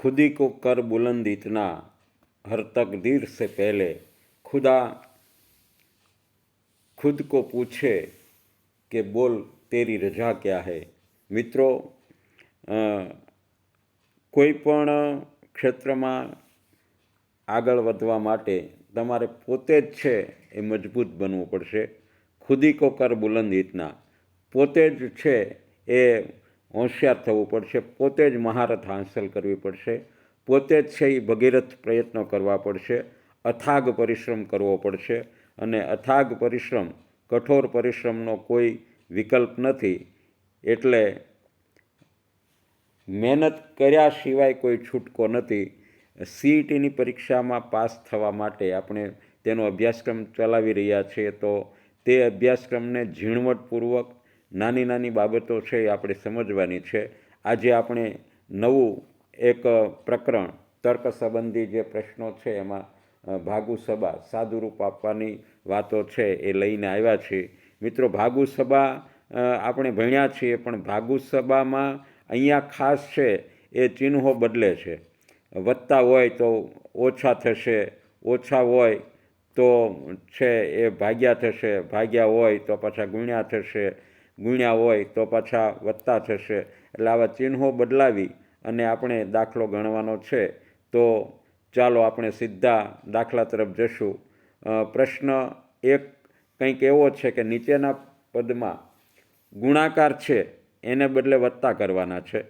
खुदी को कर बुलंद इतना हर तकदीर से पहले खुदा खुद को पूछे કે બોલ તેરી રજા ક્યાં હૈ મિત્રો અ, કોઈ પણ ક્ષેત્રમાં આગળ વધવા માટે તમારે પોતે જ છે એ મજબૂત બનવું પડશે ખુદી કો કર બુલંદ ઇતના પોતે જ છે એ હોશિયાર થવું પડશે, પોતે જ મહારથ હાંસલ કરવી પડશે, પોતે જ છે એ ભગીરથ પ્રયત્નો કરવા પડશે, અથાગ પરિશ્રમ કરવો પડશે અને અથાગ પરિશ્રમ, કઠોર પરિશ્રમનો કોઈ વિકલ્પ નથી. એટલે મહેનત કર્યા સિવાય કોઈ છૂટકો નથી. સીઈટીની પરીક્ષામાં પાસ થવા માટે આપણે તેનો અભ્યાસક્રમ ચલાવી રહ્યા છીએ તો તે અભ્યાસક્રમને ઝીણવટપૂર્વક નાની નાની બાબતો છે એ આપણે સમજવાની છે. આજે આપણે નવું એક પ્રકરણ, તર્ક સંબંધી જે પ્રશ્નો છે એમાં ભાગુ સભા સાદુરૂપ આપવાની વાતો છે એ લઈને આવ્યા છીએ. મિત્રો, ભાગુ સભા આપણે ભણ્યા છીએ, પણ ભાગુ સભામાં અહીંયા ખાસ છે એ ચિહ્નો બદલે છે. વત્તા હોય તો ઓછા થશે, ઓછા હોય તો છે એ ભાગ્યા થશે, ભાગ્યા હોય તો પાછા ગુણ્યા થશે ગુણ્યા હોય તો પાછા વત્તા થશે એટલે આવા ચિહ્નો બદલાવી અને આપણે દાખલો ગણવાનો છે, તો ચાલો આપણે સીધા દાખલા તરફ જશું. પ્રશ્ન એક કંઈક એવો છે કે નીચેના પદમાં ગુણાકાર છે, એને બદલે વત્તા કરવાના છે.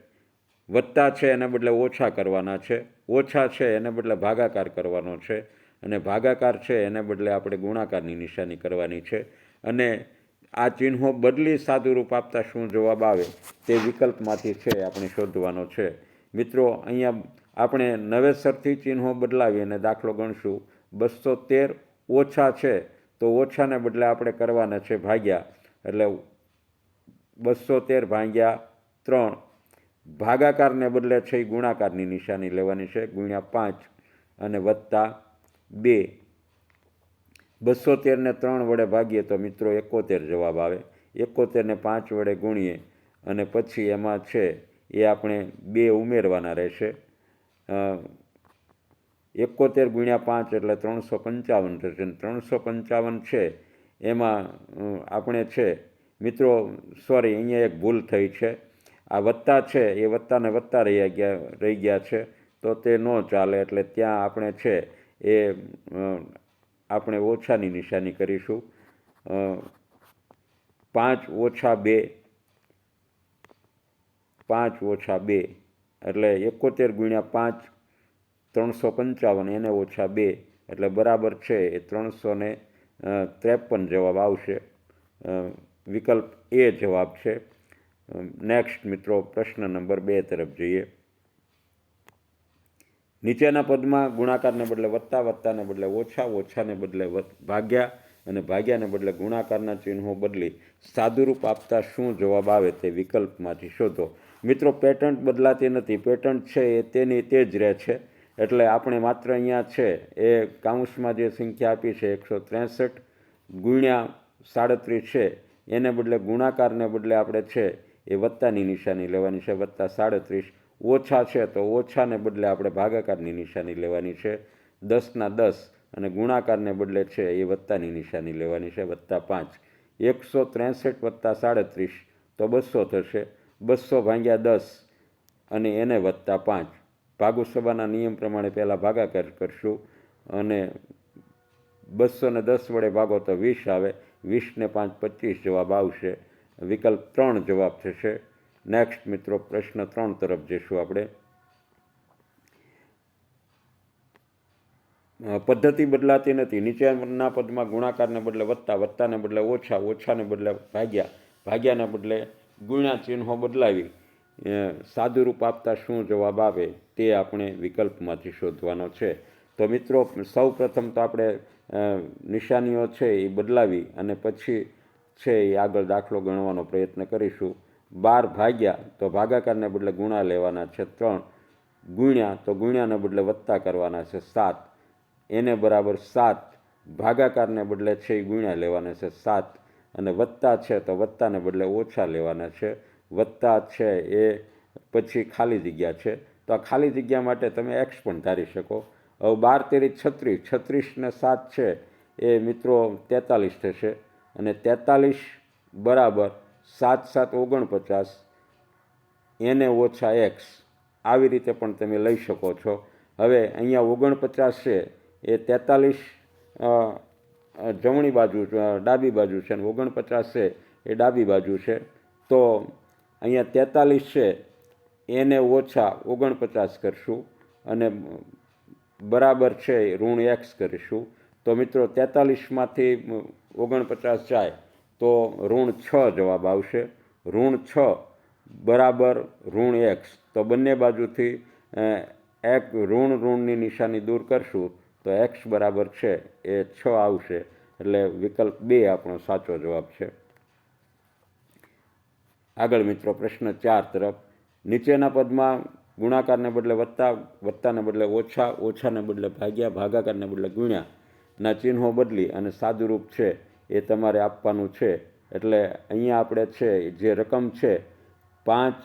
વત્તા છે, એને બદલે ઓછા કરવાના છે. ઓછા છે, એને બદલે ભાગાકાર કરવાનો છે. અને ભાગાકાર છે, એને બદલે આપણે ગુણાકારની નિશાની કરવાની છે. અને આ ચિહ્નો બદલી સાદુરૂપ આપતા શું જવાબ આવે તે વિકલ્પમાંથી છે, આપણે શોધવાનો છે. મિત્રો, અહીંયા આપણે નવેસરથી ચિહ્નો બદલાવી અને દાખલો ગણશું. બસો તેર ઓછા છે, તો ઓછાને બદલે આપણે કરવાના છે ભાગ્યા. એટલે બસો તેર ભાગ્યા ત્રણ. ભાગાકારને બદલે છે એ ગુણાકારની નિશાની લેવાની છે, ગુણ્યા પાંચ અને વત્તા બે. બસો તેરને ત્રણ વડે ભાગીએ તો મિત્રો એકોતેર જવાબ આવે. એકોતેરને પાંચ વડે ગુણીએ અને પછી એમાં છે એ આપણે બે ઉમેરવાના રહેશે. એકોતેર ગુણ્યા પાંચ એટલે ત્રણસો પંચાવન થશે. ત્રણસો પંચાવન છે એમાં આપણે છે, મિત્રો સોરી અહીંયા એક ભૂલ થઈ છે. આ વત્તા છે, એ વત્તાને વત્તા રહી ગયા રહી ગયા છે. તો તે ન ચાલે એટલે ત્યાં આપણે છે એ આપણે ઓછાની નિશાની કરીશું. પાંચ ઓછા બે, પાંચ ઓછા બે, એટલે એકોતેર ગુણ્યા પાંચ, ત્રણસો પંચાવન, એને ઓછા બે, એટલે બરાબર છે એ ત્રણસો ને ત્રેપન જવાબ આવશે. વિકલ્પ એ જવાબ છે. નેક્સ્ટ મિત્રો પ્રશ્ન નંબર બે તરફ જઈએ. નીચેના પદમાં ગુણાકારને બદલે વત્તા વત્તાને બદલે ઓછા, ઓછાને બદલે ભાગ્યા અને ભાગ્યાને બદલે ગુણાકારના ચિહ્નો બદલી સાદુરૂપ આપતા શું જવાબ આવે તે વિકલ્પમાંથી શોધો. મિત્રો પેટર્ન બદલાતી નથી. પેટર્ન છે એ તેની તે જ રહે છે. એટલે આપણે માત્ર અહીંયા છે. એ કાઉન્સમાં જે સંખ્યા આપી છે, એકસો ત્રેસઠ ગુણ્યા સાડત્રીસ છે. એને બદલે ગુણાકારને બદલે આપણે છે એ વત્તાની નિશાની લેવાની છે. વત્તા સાડત્રીસ ઓછા છે તો ઓછાને બદલે આપણે ભાગાકારની નિશાની લેવાની છે. દસના દસ અને ગુણાકારને બદલે છે એ વત્તાની નિશાની લેવાની છે, વત્તા પાંચ. એકસો ત્રેસઠ વત્તા સાડત્રીસ તો બસો થશે. બસો ભાગ્યા દસ અને એને વત્તા પાંચ. ભાગુસભાના નિયમ પ્રમાણે પહેલાં ભાગાકાર કરશું અને બસો ને દસ વડે ભાગો તો વીસ આવે. વીસને પાંચ પચીસ જવાબ આવશે. વિકલ્પ ત્રણ જવાબ થશે. નેક્સ્ટ મિત્રો, પ્રશ્ન ત્રણ તરફ જઈશું આપણે. પદ્ધતિ બદલાતી નથી. નીચેના પદમાં ગુણાકારને બદલે વત્તા વત્તાને બદલે ઓછા, ઓછાને બદલે ભાગ્યા. ભાગ્યાને બદલે ગુણ્યા ચિહ્નો બદલાવી. સાદું રૂપ આપતા શું જવાબ આવે તે આપણે વિકલ્પમાંથી શોધવાનો છે. તો મિત્રો, સૌ પ્રથમ તો આપણે નિશાનીઓ છે એ બદલાવી અને પછી છે એ આગળ દાખલો ગણવાનો પ્રયત્ન કરીશું. બાર ભાગ્યા તો ભાગાકારને બદલે ગુણા લેવાના છે ત્રણ. ગુણ્યા તો ગુણ્યાને બદલે વત્તા કરવાના છે સાત. એને બરાબર સાત. ભાગાકારને બદલે છે એ ગુણ્યા લેવાના છે સાત. અને વત્તા છે તો વત્તાને બદલે ઓછા લેવાના છે. વત્તા છે એ પછી ખાલી જગ્યા છે. તો આ ખાલી જગ્યા માટે તમે એક્સ પણ ધારી શકો. હવે બાર તેરી છત્રીસ. છત્રીસને સાત છે. એ મિત્રો તેતાલીસ થશે. અને તેતાલીસ બરાબર સાત સાત ઓગણપચાસ, એને ઓછા એક્સ આવી રીતે પણ તમે લઈ શકો છો. હવે અહીંયા ઓગણપચાસ છે, એ તેતાલીસ જમણી બાજુ ડાબી બાજુ છે અને ઓગણપચાસ છે, એ ડાબી બાજુ છે. તો અહીંયા તેતાલીસ છે, એને ઓછા ઓગણપચાસ કરશું અને બરાબર છે ઋણ એક્સ કરીશું. તો મિત્રો તેતાલીસમાંથી ઓગણપચાસ જાય. તો ઋણ છ જવાબ આવશે. ઋણ છ બરાબર ઋણ એક્સ. તો બંને બાજુથી એક ઋણ ઋણની નિશાની દૂર કરશું તો એક્સ બરાબર છે, એ છ આવશે. એટલે વિકલ્પ બે આપણો સાચો જવાબ છે. આગળ મિત્રો પ્રશ્ન ચાર તરફ. નીચેના પદમાં ગુણાકારને બદલે વત્તા, વત્તાને બદલે ઓછા, ઓછાને બદલે ભાગ્યા, ભાગાકારને બદલે ગુણ્યા. ના ચિહ્નો બદલી અને સાદુરૂપ છે. એ તમારે આપવાનું છે. એટલે અહીંયા આપણે છે, જે રકમ છે, પાંચ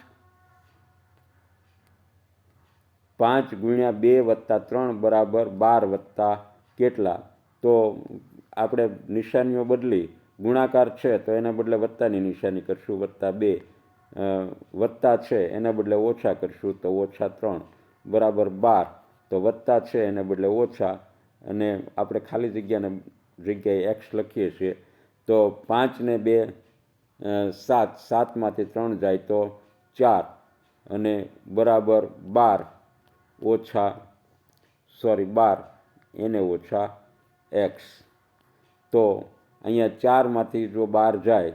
પાંચ ગુણ્યા બે વત્તા ત્રણ બરાબર બાર વત્તા કેટલા? તો આપણે નિશાનીઓ બદલી, ગુણાકાર છે, તો એના બદલે વત્તાની નિશાની કરશું, વત્તા બે. વત્તા છે, એના બદલે ઓછા કરશું, તો ઓછા ત્રણ. બરાબર બાર. તો વત્તા છે, એને બદલે ઓછા. અને આપણે ખાલી જગ્યાને જગ્યાએ એક્સ લખીએ છીએ, તો પાંચને બે સાત, સાતમાંથી ત્રણ જાય તો ચાર, અને બરાબર બાર ઓછા સોરી બાર, એને ઓછા એક્સ તો અહીંયા ચારમાંથી જો બાર જાય,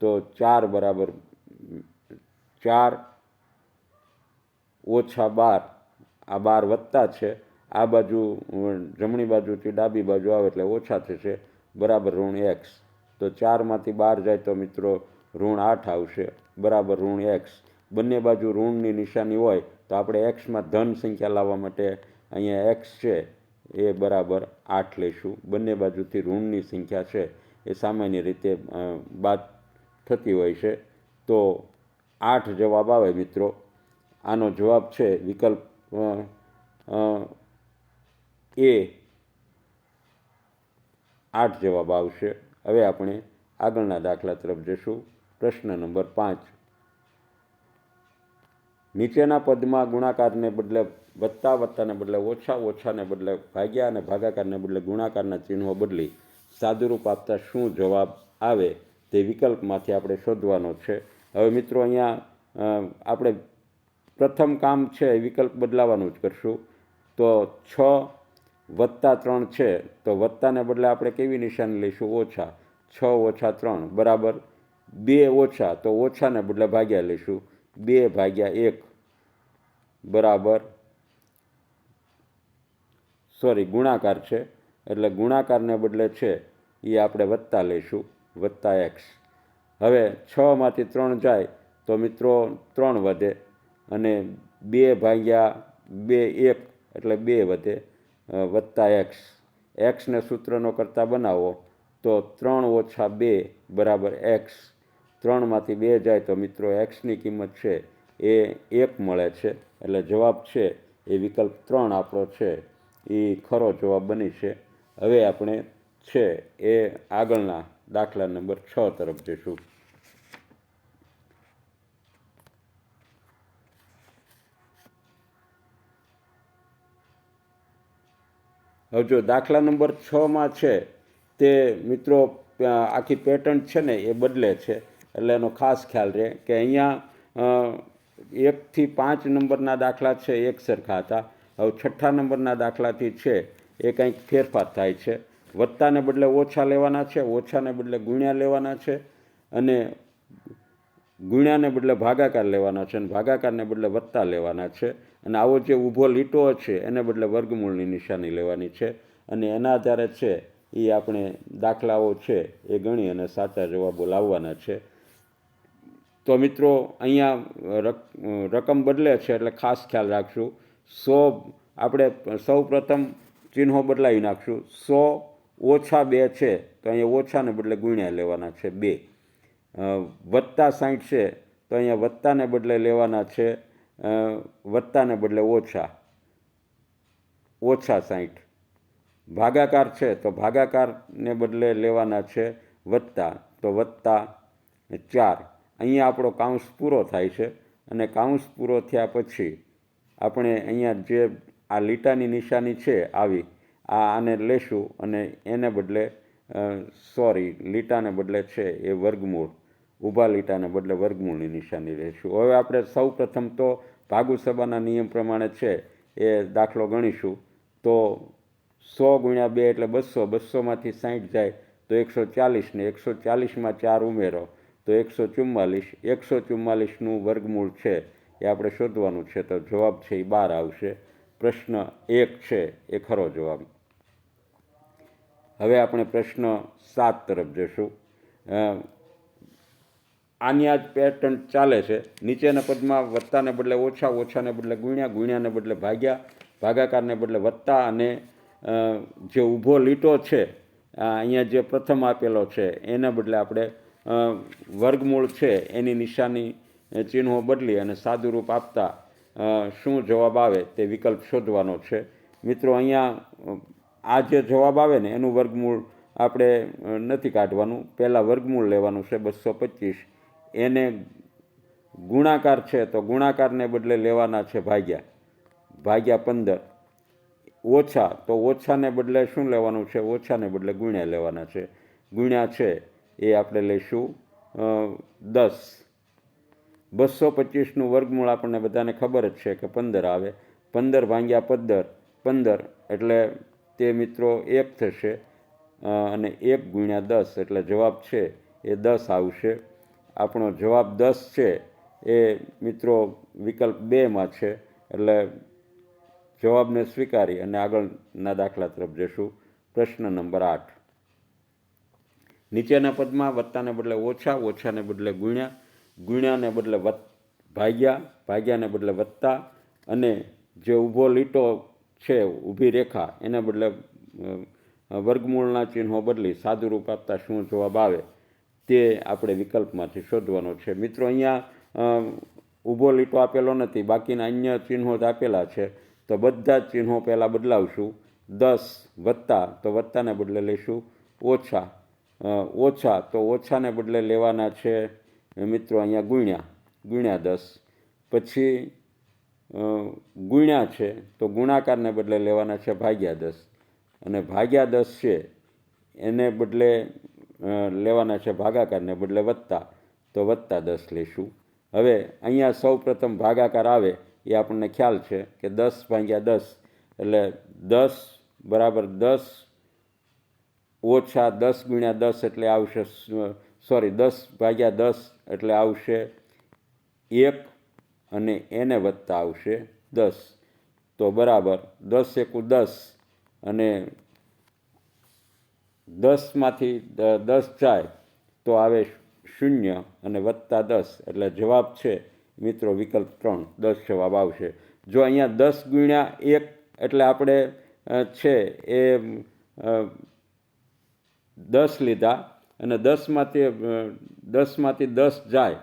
તો ચાર બરાબર ચાર ઓછા બાર, આ બાર વત્તા છે. આ બાજુ, જમણી બાજુથી ડાબી બાજુ આવે એટલે ઓછા થશે. બરાબર ઋણ એક્સ. તો ચારમાંથી બાર જાય તો મિત્રો ઋણ આઠ આવશે. બરાબર ઋણ એક્સ. બંને બાજુ ઋણની નિશાની હોય તો આપણે એક્સમાં ધન સંખ્યા લાવવા માટે અહીંયા એક્સ છે. એ બરાબર આઠ લઈશું. બંને બાજુથી ઋણની સંખ્યા છે. એ સામાન્ય રીતે બાદ થતી હોય છે. તો આઠ જવાબ આવે મિત્રો. આનો જવાબ છે વિકલ્પ એ આઠ જવાબ આવશે. હવે આપણે આગળના દાખલા તરફ જઈશું પ્રશ્ન નંબર પાંચ. નીચેના પદમાં ગુણાકારને બદલે વત્તા વત્તાને બદલે ઓછા ઓછાને બદલે ભાગ્યા અને ભાગાકારને બદલે ગુણાકારના ચિહ્નો બદલી સાદુરૂપ આપતા શું જવાબ આવે તે વિકલ્પમાંથી આપણે શોધવાનો છે. હવે મિત્રો અહીંયા આપણે પ્રથમ કામ છે વિકલ્પ બદલાવાનું જ કરશું. તો છ વત્તા ત્રણ છે, તો વત્તાને બદલે આપણે કેવી નિશાની લઈશું? ઓછા. છ ઓછા ત્રણ. બરાબર? બે ઓછા, તો ઓછાને બદલે ભાગ્યા લઈશું. બે ભાગ્યા એક. બરાબર? સોરી, ગુણાકાર છે. એટલે ગુણાકારને બદલે છે, એ આપણે વત્તા લઈશું. વત્તા એક્સ. હવે છમાંથી ત્રણ જાય, તો મિત્રો ત્રણ વધે. અને બે ભાગ્યા બે એક, એટલે બે વધે. વત્તા એક્સ એક્સને સૂત્રનો કરતા બનાવો તો ત્રણ ઓછા બે બરાબર એક્સ ત્રણમાંથી બે જાય તો મિત્રો એક્સની કિંમત છે એ એક મળે છે. એટલે જવાબ છે એ વિકલ્પ ત્રણ આપણો છે. એ ખરો જવાબ બની છે. હવે આપણે છે એ આગળના દાખલા નંબર છ તરફ જઈશું. હવે જો દાખલા નંબર છમાં છે, તે મિત્રો આખી પેટર્ન છે ને એ બદલે છે. એટલે એનો ખાસ ખ્યાલ રહે કે અહીંયા એકથી પાંચ નંબરના દાખલા છે, એક સરખા હતા. હવે છઠ્ઠા નંબરના દાખલાથી છે, એ કંઈક ફેરફાર થાય છે. વત્તાને બદલે ઓછા લેવાના છે, ઓછાને બદલે ગુણ્યા લેવાના છે અને ગુણ્યાને બદલે ભાગાકાર લેવાના છે અને ભાગાકારને બદલે વત્તા લેવાના છે. અને આવો જે ઊભો લીટો છે, એને બદલે વર્ગમૂળની નિશાની લેવાની છે. અને એના આધારે છે એ આપણે દાખલાઓ છે, એ ગણી અને સાચા જવાબો લાવવાના છે. તો મિત્રો, અહીંયા રકમ બદલે છે, એટલે ખાસ ખ્યાલ રાખશું. સો, આપણે સૌ પ્રથમ ચિહ્નો બદલાવી નાખશું. સો ઓછા બે છે, તો અહીંયા ઓછાને બદલે ગુણ્યા લેવાના છે બે. વત્તા સાઠ છે, તો અહીંયા વત્તાને બદલે લેવાના છે વત્તાને બદલે ઓછા ઓછા સાઠ ભાગાકાર છે તો ભાગાકારને બદલે લેવાના છે વત્તા તો વત્તા ચાર. અહીંયા આપણો કાઉન્સ પૂરો થાય છે અને કાઉન્સ પૂરો થયા પછી આપણે અહીંયા જે આ લીટાની નિશાની છે આવી, આ આને લેશું અને એને બદલે સોરી, લીટાને બદલે છે એ વર્ગમૂળ. ઊભા લીટાને બદલે વર્ગમૂળની નિશાની લેશું હવે આપણે સૌ પ્રથમ તો ભાગુસભાના નિયમ પ્રમાણે છે, એ દાખલો ગણીશું. તો સો ગુણ્યા બે એટલે બસો, બસોમાંથી સાઠ જાય તો એકસો ચાલીસને એકસો ચાલીસમાં ચાર ઉમેરો તો એકસો ચુમ્માલીસ. એકસો ચુમ્માલીસનું વર્ગમૂળ છે, એ આપણે શોધવાનું છે, તો જવાબ છે એ બહાર આવશે. પ્રશ્ન એક છે, એ ખરો જવાબ. હવે આપણે પ્રશ્ન સાત તરફ જશું. આની આ જ પેટર્ન ચાલે છે. નીચેના પદમાં વત્તાને બદલે ઓછા, ઓછાને બદલે ગુણ્યા, ગુણ્યાને બદલે ભાગ્યા, ભાગાકારને બદલે વત્તા અને જે ઊભો લીટો છે અહીંયા જે પ્રથમ આપેલો છે, એના બદલે આપણે વર્ગમૂળ છે, એની નિશાની ચિહ્નો બદલી અને સાદું રૂપ આપતા શું જવાબ આવે તે વિકલ્પ શોધવાનો છે. મિત્રો, અહીંયા આ જે જવાબ આવે ને એનું વર્ગમૂળ આપણે નથી કાઢવાનું. પહેલાં વર્ગમૂળ લેવાનું છે બસો પચીસ. એને ગુણાકાર છે તો ગુણાકારને બદલે લેવાના છે ભાગ્યા. ભાગ્યા પંદર. ઓછા તો ઓછાને બદલે શું લેવાનું છે? ઓછાને બદલે ગુણ્યા લેવાના છે. ગુણ્યા છે એ આપણે લઈશું દસ. બસો પચીસનું વર્ગમૂળ આપણને બધાને ખબર જ છે કે પંદર આવે. પંદર ભાગ્યા પંદર. પંદર એટલે તે મિત્રો એક થશે અને એક ગુણ્યા દસ એટલે જવાબ છે એ દસ આવશે. આપણો જવાબ દસ છે, એ મિત્રો વિકલ્પ બેમાં છે, એટલે જવાબને સ્વીકારી અને આગળના દાખલા તરફ જશું પ્રશ્ન નંબર આઠ. નીચેના પદમાં વત્તાને બદલે ઓછા, ઓછાને બદલે ગુણ્યા, ગુણ્યાને બદલે વત ભાગ્યા, ભાગ્યાને બદલે વત્તા, અને જે ઊભો લીટો છે, ઊભી રેખા, એને બદલે વર્ગમૂળના ચિહ્નો બદલી સાદુરૂપ આપતા શું જવાબ આવે? તે આપણે વિકલ્પમાંથી શોધવાનો છે. મિત્રો, અહીંયા ઊભો લીટો આપેલો નથી, બાકીના અન્ય ચિહ્નો જ આપેલા છે. તો બધા જ ચિહ્નો પહેલાં બદલાવશું. દસ વત્તા, તો વત્તાને બદલે લઈશું ઓછા ઓછા, તો ઓછાને બદલે લેવાના છે, મિત્રો, અહીંયા ગુણ્યા ગુણ્યા દસ. પછી ગુણ્યા છે, તો ગુણાકારને બદલે લેવાના છે ભાગ્યા દસ. અને ભાગ્યા દસ છે, એને બદલે લેવાના છે ભાગાકારને બદલે વત્તા તો વત્તા દસ લઈશું હવે અહીંયા સૌ પ્રથમ ભાગાકાર આવે એ આપણને ખ્યાલ છે કે દસ ભાગ્યા દસ એટલે દસ બરાબર દસ ઓછા દસ ગુણ્યા દસ એટલે આવશે સોરી, દસ ભાગ્યા દસ એટલે આવશે એક અને એને વત્તા આવશે દસ. તો બરાબર દસ એકુ દસ અને દસમાંથી દસ જાય, તો આવે શૂન્ય અને વત્તા દસ. એટલે જવાબ છે, મિત્રો, વિકલ્પ ત્રણ. દસ જવાબ આવશે. જો અહીંયા દસ ગુણ્યા એક, એટલે આપણે છે, એ દસ લીધા અને દસમાંથી દસમાંથી દસ જાય,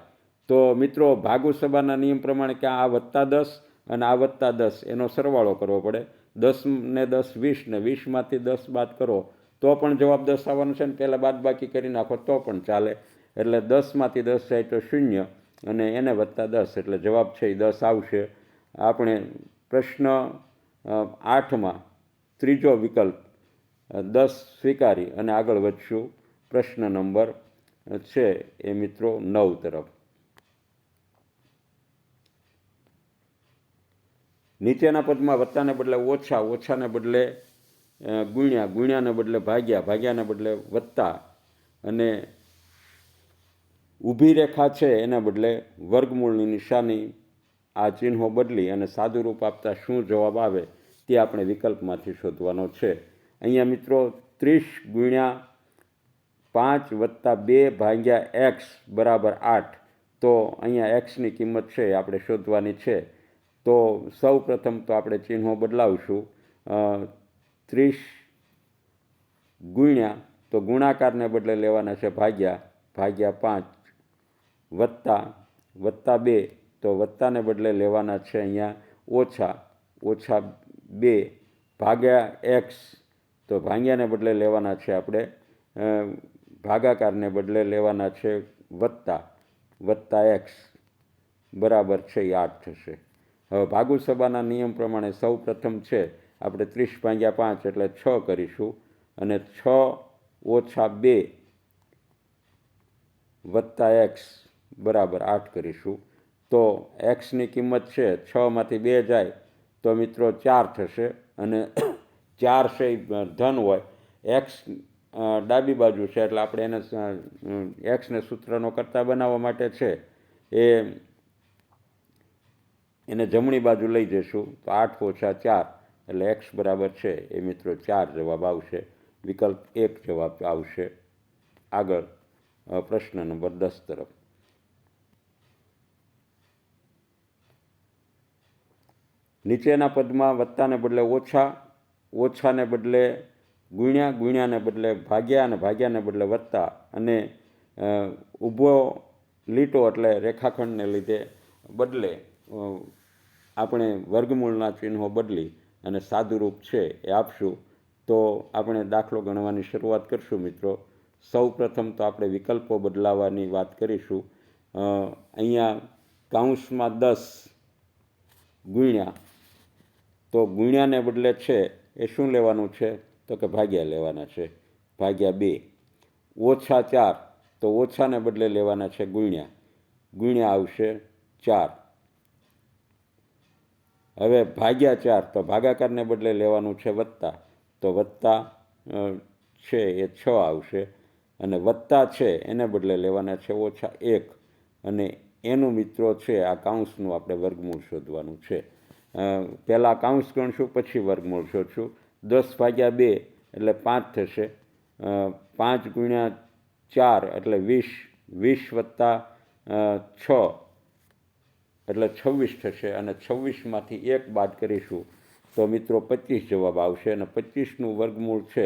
તો મિત્રો ભાગુસભાના નિયમ પ્રમાણે કે આ વત્તા દસ અને આ વત્તા દસ, એનો સરવાળો કરવો પડે. દસ ને દસ વીસ ને વીસમાંથી દસ બાદ કરો તો પણ જવાબ દસ આવવાનો છે ને પહેલાં બાદ બાકી કરી નાખો, તો પણ ચાલે. એટલે દસમાંથી દસ જાય તો શૂન્ય અને એને વત્તા દસ, એટલે જવાબ છે એ દસ આવશે. આપણે પ્રશ્ન આઠમાં ત્રીજો વિકલ્પ દસ સ્વીકારી અને આગળ વધશું. પ્રશ્ન નંબર છે એ મિત્રો નવ તરફ. નીચેના પદમાં વત્તાને બદલે ઓછા, ઓછાને બદલે ગુણ્યા, ગુણ્યાને બદલે ભાગ્યા, ભાગ્યાને બદલે વત્તા અને ઊભી રેખા છે એના બદલે વર્ગમૂળની નિશાની આ ચિહ્નો બદલી અને સાદુરૂપ આપતા શું જવાબ આવે તે આપણે વિકલ્પમાંથી શોધવાનો છે. અહીંયા મિત્રો ત્રીસ ગુણ્યા પાંચ વત્તા બે ભાગ્યા એક્સ બરાબર આઠ. તો અહીંયા એક્સની કિંમત છે આપણે શોધવાની છે. તો સૌ પ્રથમ તો આપણે ચિહ્નો બદલાવશું. ત્રીસ ગુણ્યા, તો ગુણાકારને બદલે લેવાના છે ભાગ્યા ભાગ્યા પાંચ. વત્તા વત્તા બે, તો વત્તાને બદલે લેવાના છે અહીંયા ઓછા ઓછા બે. ભાગ્યા એક્સ, તો ભાગ્યાને બદલે લેવાના છે આપણે ભાગાકારને બદલે લેવાના છે વત્તા વત્તા એક્સ. બરાબર છે એ આઠ થશે. હવે ભાગુ સભાના નિયમ પ્રમાણે સૌ પ્રથમ છે આપણે ત્રીસ ભાગ્યા પાંચ એટલે છ કરીશું અને છ ઓછા બે વત્તા એક્સ બરાબર આઠ કરીશું. તો એક્સની કિંમત છે છમાંથી બે જાય તો મિત્રો ચાર થશે અને ચાર છે ધન હોય. એક્સ ડાબી બાજુ છે એટલે આપણે એને એક્સને સૂત્રનો કરતા બનાવવા માટે છે એ એને જમણી બાજુ લઈ જઈશું. તો આઠ ઓછા ચાર. એટલે એક્સ બરાબર છે એ મિત્રો ચાર જવાબ આવશે. વિકલ્પ એક જવાબ આવશે. આગળ પ્રશ્ન નંબર દસ તરફ. નીચેના પદમાં વત્તાને બદલે ઓછા, ઓછાને બદલે ગુણ્યા, ગુણ્યાને બદલે ભાગ્યા અને ભાગ્યાને બદલે વત્તા અને ઊભો લીટો એટલે રેખાખંડને લીધે બદલે આપણે વર્ગમૂળના ચિહ્નો બદલી અને સાદુરૂપ છે એ આપશું. તો આપણે દાખલો ગણવાની શરૂઆત કરશું મિત્રો. સૌ પ્રથમ તો આપણે વિકલ્પો બદલાવાની વાત કરીશું. અહીંયા કાઉન્સમાં દસ ગુણ્યા. તો ગુણ્યાને બદલે છે એ શું લેવાનું છે? તો કે ભાગ્યા લેવાના છે. ભાગ્યા બે. ઓછા ચાર. તો ઓછાને બદલે લેવાના છે ગુણ્યા. ગુણ્યા આવશે ચાર. હવે ભાગ્યા ચાર, તો ભાગાકારને બદલે લેવાનું છે વત્તા. તો વત્તા છે, એ છ આવશે. અને વત્તા છે, એને બદલે લેવાના છે ઓછા એક. અને એનું મિત્રો છે, આ કાઉન્સનું આપણે વર્ગમૂળ શોધવાનું છે. પહેલાં કાઉન્સ ગણશું, પછી વર્ગમૂળ શોધશું. દસ ભાગ્યા બે, એટલે પાંચ થશે. પાંચ ગુણ્યા ચાર, એટલે વીસ વીસ વત્તા છ. એટલે છવ્વીસ થશે અને છવ્વીસમાંથી એક બાદ કરીશું તો મિત્રો પચીસ જવાબ આવશે અને પચીસનું વર્ગમૂળ છે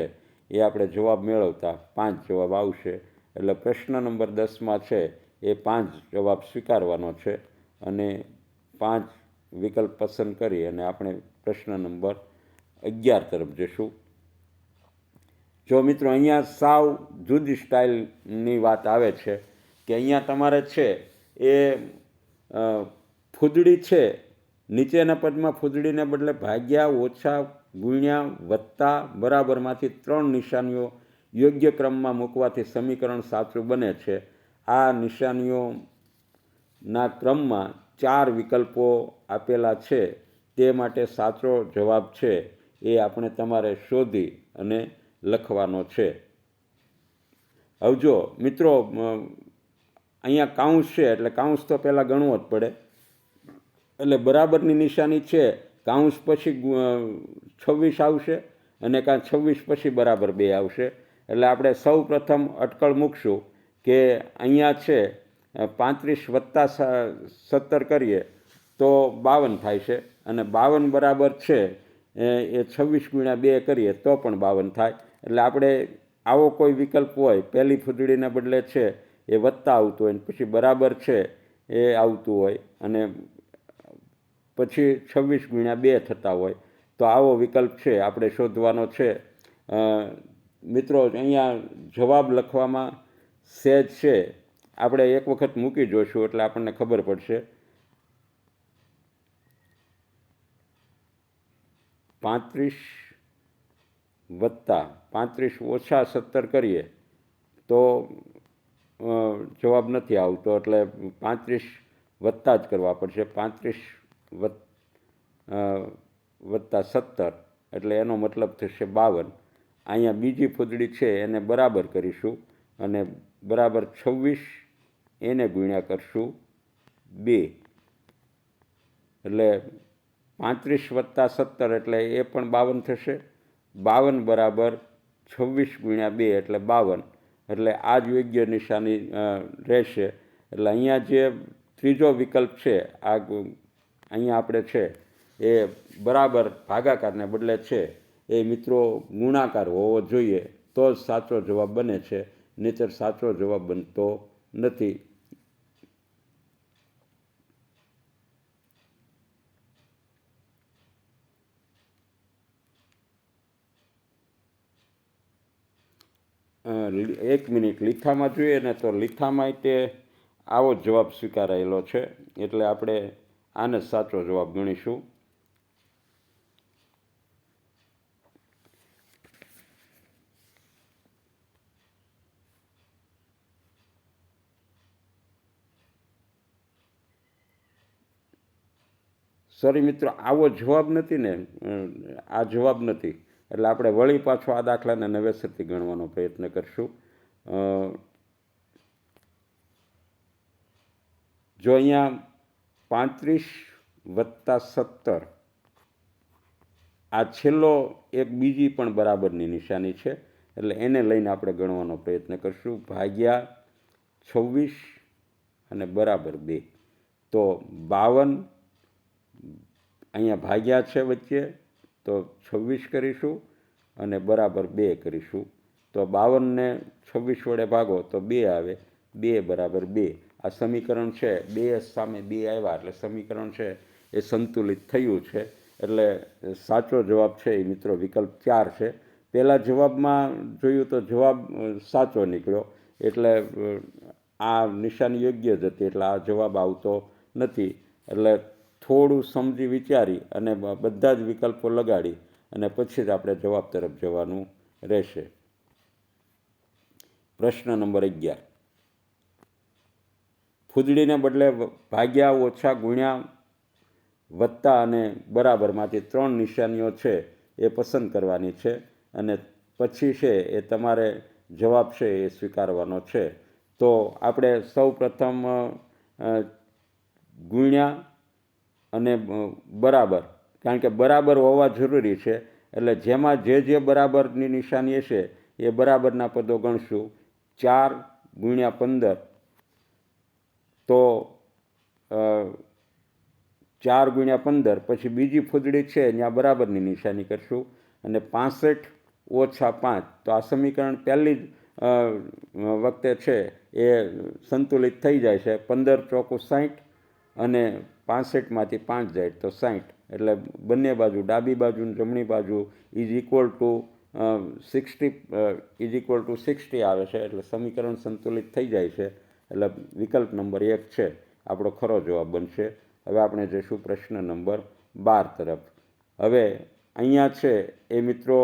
એ આપણે જવાબ મેળવતા પાંચ જવાબ આવશે. એટલે પ્રશ્ન નંબર દસમાં છે, એ પાંચ જવાબ સ્વીકારવાનો છે અને પાંચ વિકલ્પ પસંદ કરી અને આપણે પ્રશ્ન નંબર અગિયાર તરફ જઈશું જો મિત્રો અહીંયા સાવ જુદી સ્ટાઇલની વાત આવે છે કે અહીંયા તમારે છે એ ફૂદડી છે. નીચેના પદમાં ફૂદડીને બદલે ભાગ્યા, ઓછા, ગુણ્યા વત્તા બરાબરમાંથી ત્રણ નિશાનીઓ યોગ્ય ક્રમમાં મૂકવાથી સમીકરણ સાચું બને છે. આ નિશાનીઓના ક્રમમાં ચાર વિકલ્પો આપેલા છે. તે માટે સાચો જવાબ છે એ આપણે તમારે શોધી અને લખવાનો છે. હવે જો મિત્રો અહીંયા કાઉન્સ છે એટલે કાઉન્સ તો પહેલાં ગણવો જ પડે. એટલે બરાબરની નિશાની છે કાઉન્સ પછી છવ્વીસ આવશે અને કાં છવ્વીસ પછી બરાબર બે આવશે. એટલે આપણે સૌ પ્રથમ અટકળ મૂકશું કે અહીંયા છે પાંત્રીસ વત્તા સત્તર કરીએ તો બાવન થાય છે. અને બાવન બરાબર છે, એ છવ્વીસ ગુણ્યા બે કરીએ તો પણ બાવન થાય. એટલે આપણે આવો કોઈ વિકલ્પ હોય, પહેલી ફૂદડીને બદલે છે, એ વત્તા આવતું હોય ને પછી બરાબર છે, એ આવતું હોય. અને પછી છવ્વીસ ગુણ્યા બે થતા હોય. તો આવો વિકલ્પ છે, આપણે શોધવાનો છે. મિત્રો, અહીંયા જવાબ લખવામાં સહેજ છે. આપણે એક વખત મૂકી જોઈશું એટલે આપણને ખબર પડશે. પાંત્રીસ વત્તા, પાંત્રીસ ઓછા સત્તર કરીએ, તો જવાબ નથી આવતો, એટલે પાંત્રીસ વત્તા જ કરવા પડશે. પાંત્રીસ વત્તા સત્તર, એટલે એનો મતલબ થશે બાવન. અહીંયા બીજી ફૂદડી છે, એને બરાબર કરીશું અને બરાબર છવ્વીસ એને ગુણ્યા કરશું બે. એટલે પાંત્રીસ વત્તા સત્તર એટલે એ પણ બાવન થશે. બાવન બરાબર છવ્વીસ ગુણ્યા બે એટલે બાવન. એટલે આ જ યોગ્ય નિશાની રહેશે. એટલે અહીંયા જે ત્રીજો વિકલ્પ છે, આ અહીંયા આપણે છે, એ બરાબર ભાગાકારને બદલે છે, એ મિત્રો ગુણાકાર હોવો જોઈએ તો જ સાચો જવાબ બને છે, નહીતર સાચો જવાબ બનતો નથી. એક મિનિટ લીથામાં જોઈએ ને તો લીથા માટે આવો જવાબ સ્વીકારાયેલો છે. એટલે આપણે આને સાચો જવાબ ગણીશું. સોરી મિત્રો, આવો જવાબ નથી ને આ જવાબ નથી. એટલે આપણે વળી પાછો આ દાખલાને નવેસરથી ગણવાનો પ્રયત્ન કરશું. જો અહીંયા પાંત્રીસ વત્તા સત્તર. આ છેલ્લો એક બીજી પણ બરાબરની નિશાની છે, એટલે એને લઈને આપણે ગણવાનો પ્રયત્ન કરશું. ભાગ્યા છવ્વીસ અને બરાબર બે. તો બાવન, અહીંયા ભાગ્યા છે વચ્ચે, તો છવ્વીસ કરીશું અને બરાબર બે કરીશું. તો બાવનને છવ્વીસ વડે ભાગો, તો બે આવે. બે બરાબર બે. આ સમીકરણ છે, બે સામે બે આવ્યા એટલે સમીકરણ છે એ સંતુલિત થયું છે. એટલે સાચો જવાબ છે એ મિત્રો વિકલ્પ ચાર છે. પહેલાં જવાબમાં જોયું તો જવાબ સાચો નીકળ્યો. એટલે આ નિશાની યોગ્ય જ હતી એટલે આ જવાબ આવતો નથી. એટલે થોડું સમજી વિચારી અને બધા જ વિકલ્પો લગાડી અને પછી જ આપણે જવાબ તરફ જવાનું રહેશે. પ્રશ્ન નંબર અગિયાર. ફૂદડીને બદલે ભાગ્યા, ઓછા ગુણ્યા વત્તા અને બરાબરમાંથી ત્રણ નિશાનીઓ છે એ પસંદ કરવાની છે અને પછી છે એ તમારે જવાબ છે એ સ્વીકારવાનો છે. તો આપણે સૌ પ્રથમ ગુણ્યા અને બરાબર. કારણ કે બરાબર હોવા જરૂરી છે. એટલે જેમાં જે જે બરાબરની નિશાની હશે એ બરાબરના પદો ગણશું. ચાર ગુણ્યા પંદર. તો ચાર ગુણ્યા પંદર, પછી બીજી ફૂદડી છે ત્યાં બરાબરની નિશાની કરશું. અને પાસઠ ઓછા પાંચ, તો આ સમીકરણ પહેલી જ વખતે છે, એ સંતુલિત થઈ જાય છે. પંદર ચોકું સાઠ અને પાસઠમાંથી પાંચ જાય તો સાઠ એટલે બંને બાજુ, ડાબી બાજુ અને જમણી બાજુ is equal to sixty is equal to sixty આવે છે, એટલે સમીકરણ સંતુલિત થઈ જાય છે. એટલે વિકલ્પ નંબર એક છે, આપણો ખરો જવાબ બનશે. હવે આપણે જઈશું પ્રશ્ન નંબર બાર તરફ. હવે અહીંયા છે, એ મિત્રો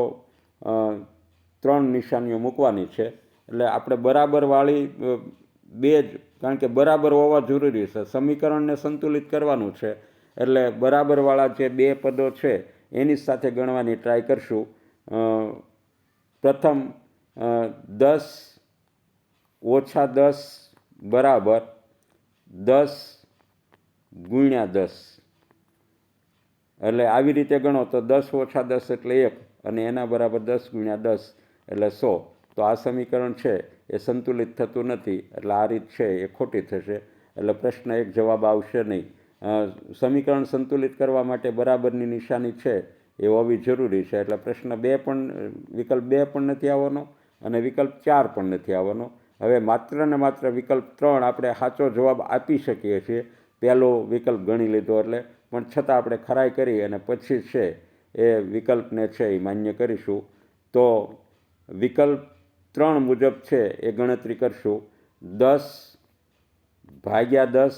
ત્રણ નિશાનીઓ મૂકવાની છે. એટલે આપણે બરાબરવાળી બે જ, કારણ કે બરાબર હોવા જરૂરી છે. સમીકરણને સંતુલિત કરવાનું છે. એટલે બરાબરવાળા જે બે પદો છે, એની સાથે ગણવાની ટ્રાય કરશું. પ્રથમ દસ ઓછા દસ બરાબર દસ ગુણ્યા દસ. એટલે આવી રીતે ગણો તો દસ ઓછા દસ એટલે એક અને એના બરાબર દસ ગુણ્યા દસ એટલે સો. તો આ સમીકરણ છે, એ સંતુલિત થતું નથી, એટલે આ રીત છે, એ ખોટી થશે. એટલે પ્રશ્ન એક જવાબ આવશે નહીં. સમીકરણ સંતુલિત કરવા માટે બરાબરની નિશાની છે, એ હોવી જરૂરી છે. એટલે પ્રશ્ન બે પણ, વિકલ્પ બે પણ નથી આવવાનો અને વિકલ્પ ચાર પણ નથી આવવાનો. હવે માત્ર ને માત્ર વિકલ્પ ત્રણ આપણે સાચો જવાબ આપી શકીએ છીએ. પહેલો વિકલ્પ ગણી લીધો એટલે, પણ છતાં આપણે ખરાઈ કરી અને પછી છે એ વિકલ્પને છે એ માન્ય કરીશું. તો વિકલ્પ ત્રણ મુજબ છે એ ગણતરી કરશું. દસ ભાગ્યા દસ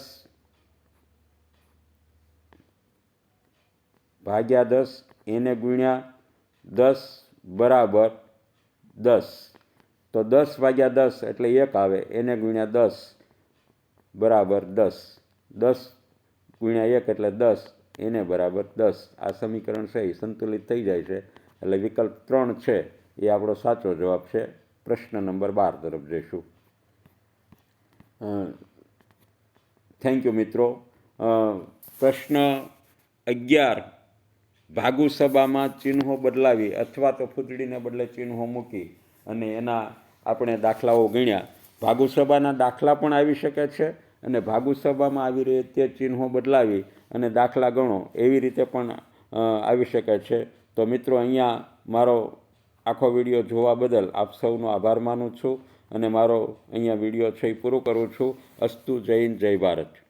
ભાગ્યા દસ એને ગુણ્યા દસ બરાબર દસ. તો દસ વાગ્યા દસ એટલે એક આવે, એને ગુણ્યા દસ બરાબર દસ. દસ ગુણ્યા એક એટલે દસ, એને બરાબર દસ. આ સમીકરણ છે સંતુલિત થઈ જાય છે. એટલે વિકલ્પ ત્રણ છે, એ આપણો સાચો જવાબ છે. પ્રશ્ન નંબર બાર તરફ જઈશું. થેન્ક યુ મિત્રો. પ્રશ્ન અગિયાર. ભાગુ સભામાં ચિહ્નો બદલાવી અથવા તો ફૂદડીને બદલે ચિહ્નો મૂકી. અને એના આપણે દાખલાઓ ગણ્યા. ભાગુસભાના દાખલા પણ આવી શકે છે અને ભાગુસભામાં આવી આવી રીતે ચિહ્નો બદલાવી અને દાખલા ગણો. એવી રીતે પણ આવી શકે છે. તો મિત્રો, અહીંયા મારો આખો વીડિયો જોવા બદલ આપ સૌનો આભાર માનું છું અને મારો અહીંયા વીડિયો છે એ પૂરો કરું છું. અસ્તુ હિન્દ, જય ભારત.